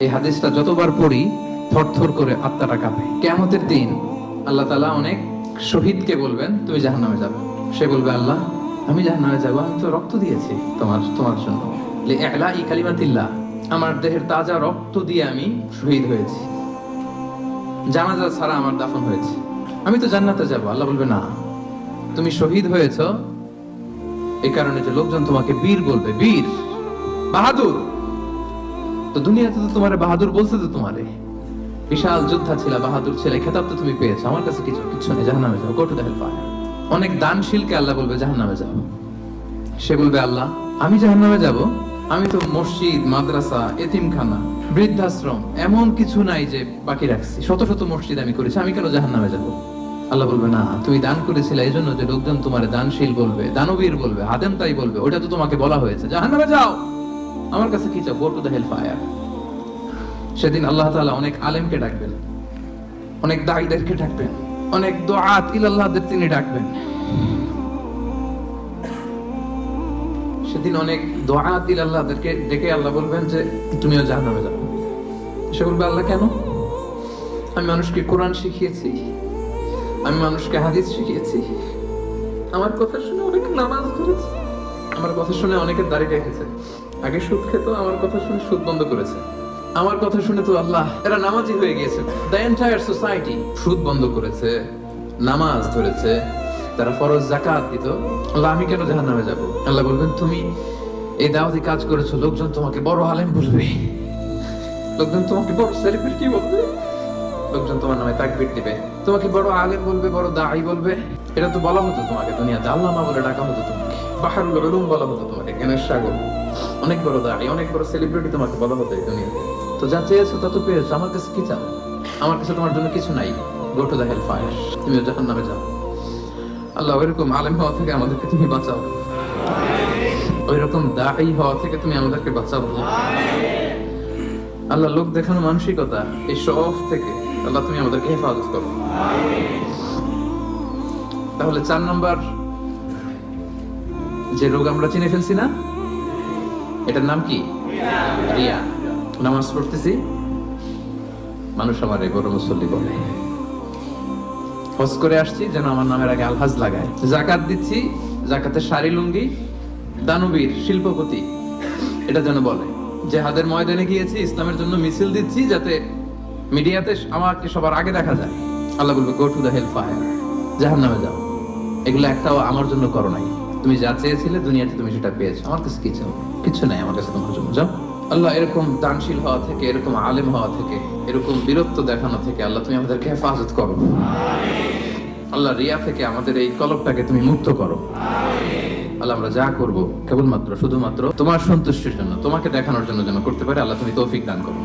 এই হাদিসটা যতবার পড়ি, থরথর করে আত্মাটা কাঁপে। কেমতের দিন আল্লাহ তালা অনেক শহীদকে বলবেন, তুমি জাহান নামে যাবে। সে বলবে, আল্লাহ, আমি জাহান নামে যাব, আমি তো রক্ত দিয়েছি তোমার তোমার জন্য। ই আমার দেহের তাজা রক্ত দিয়ে আমি শহীদ হয়েছি। জানাজা ছাড়া আমার দাফন হয়েছে। আমি তো জান্নাতে যাব। আল্লাহ বলবে, না, তুমি শহীদ হয়েছ। এই কারণে যে লোকজন তোমাকে বীর বলবে, বীর, বাহাদুর তো দুনিয়াতে তো তোমারে বাহাদুর বলছে তো তোমারে। বিশাল যোদ্ধা ছিল, বাহাদুর ছেলে, খেতাব তো তুমি পেয়েছ। আমার কাছে কিছু কিছু নেই জাহান নামে যাও গো টু দ্য অনেক দানশীলকে আল্লাহ বলবে জাহান নামে যাও। সে বলবে, আল্লাহ, আমি জাহান নামে যাব? আমি তো মসজিদ, মাদ্রাসা, এতিমখানা, বৃদ্ধাশ্রম, এমন কিছু নাই যে বাকি রাখছি। শত শত মসজিদ আমি করেছি, আমি কেন জাহান নামে যাব? আল্লাহ বলবে, না, তুমি দান করেছিলে এই জন্য যে লোকজন তোমার দানশীল বলবে, দানবীর বলবে আদেম তাই বলবে, ওটা তো তোমাকে বলা হয়েছে। জাহান নামে যাও! আমার কাছে কি চাও? Go to the hell fire সেদিন আল্লাহ তাআলা অনেক আলেমকে ডাকবেন, অনেক দায়ীদেরকে ডাকবেন, অনেক দোয়াত ইলাল্লাহদের তিনি ডাকবেন। সেদিন অনেক দোয়াত ইলাল্লাহদেরকে ডেকে আল্লাহ বলবেন যে, তুমিও জাহান্নামে যাও। সে বলবে, আল্লাহ কেন? আমি মানুষকে কোরআন শিখিয়েছি, আমি মানুষকে হাদিস শিখিয়েছি। আমার কথা শুনে অনেক নামাজ ধরেছে, আমার কথা শুনে অনেকে দাঁড়িয়ে রেখেছে আগে সুদ খেত, আমার কথা শুনে সুদ বন্ধ করেছে। আমার কথা শুনে তো আল্লাহ, এরা নামাজি হয়ে গিয়েছে। দ্য এন্টায়ার সোসাইটি সুদ বন্ধ করেছে, নামাজ ধরেছে, তারা ফরজ জাকাত দিত। আল্লাহ, আমি কেন জাহান নামে যাব? আল্লাহ বলবেন, তুমি এই দাওয়াতি কাজ করেছ, লোকজন তোমাকে বড় আলেম বলবে। লোকজন তোমাকে বড় সেলিব্রিটি বলবে? লোকজন তোমার নামে তাকবির দিবে। তোমাকে বড় আলেম বলবে, বড় দাঈ বলবে। এটা তো বলা হতো তোমাকে, দুনিয়াতে। আল্লামা বলে ডাকা হতো তোমাকে। বাহারুল উলুম বলা হতো তোমাকে জ্ঞানের সাগর। অনেক বড় দাড়ি, অনেক বড় সেলিব্রিটি তোমাকে বলা হতো এই দুনিয়াতে। তো যা চেয়েছো তা তো পেয়েছ, আমার কাছে কি চাও? আমার কাছে তোমার জন্য কিছু নাই। Go to the hell fire তুমি যখন নামে যাও। আল্লাহ, ওইরকম আলেম হওয়া থেকে আমাদেরকে তুমি বাঁচাও। ওইরকম হওয়া থেকে তুমি আমাদেরকে বাঁচাও আল্লাহ, লোক দেখানো মানসিকতা, এই সব থেকে আল্লাহ তুমি আমাদেরকে হেফাজত করো। তাহলে চার নম্বর যে রোগ আমরা চিনে ফেলছি না? এটার নাম কি? রিয়া। নামাজ পড়তেছি। মানুষ আমার এই বড় মুসল্লি বলে। হজ করে আসছি, যেন আমার নামের আগে আলহাজ লাগায়। জাকাত দিচ্ছি, জাকাতের শাড়ি, লুঙ্গি, দানবীর, শিল্পপতি, এটা যেন বলে। যে হাদের ময়দানে গিয়েছি, ইসলামের জন্য মিছিল দিচ্ছি, যাতে মিডিয়াতে আমাকে সবার আগে দেখা যায়। আল্লাহ বলবে go to the hell fire জাহান নামে যাও। এগুলো একটাও আমার জন্য করো নাই। তুমি যা চেয়েছিলে দুনিয়াতে তুমি সেটা পেয়েছ। আমার কাছে কি চাও কিছু নাই আমার কাছে তোমার জন্য। যাও। আল্লাহ এরকম দানশীল হওয়া থেকে, এরকম আলেম হওয়া থেকে, এরকম বীরত্ব দেখানো থেকে আল্লাহ তুমি আমাদেরকে হেফাজত করো। আল্লাহ রিয়া থেকে আমাদের এই কলবটাকে তুমি মুক্ত করো। আল্লাহ আমরা যা করব কেবলমাত্র, শুধুমাত্র তোমার সন্তুষ্টির জন্য, তোমাকে দেখানোর জন্য যেন করতে পারে, আল্লাহ তুমি তৌফিক দান করো।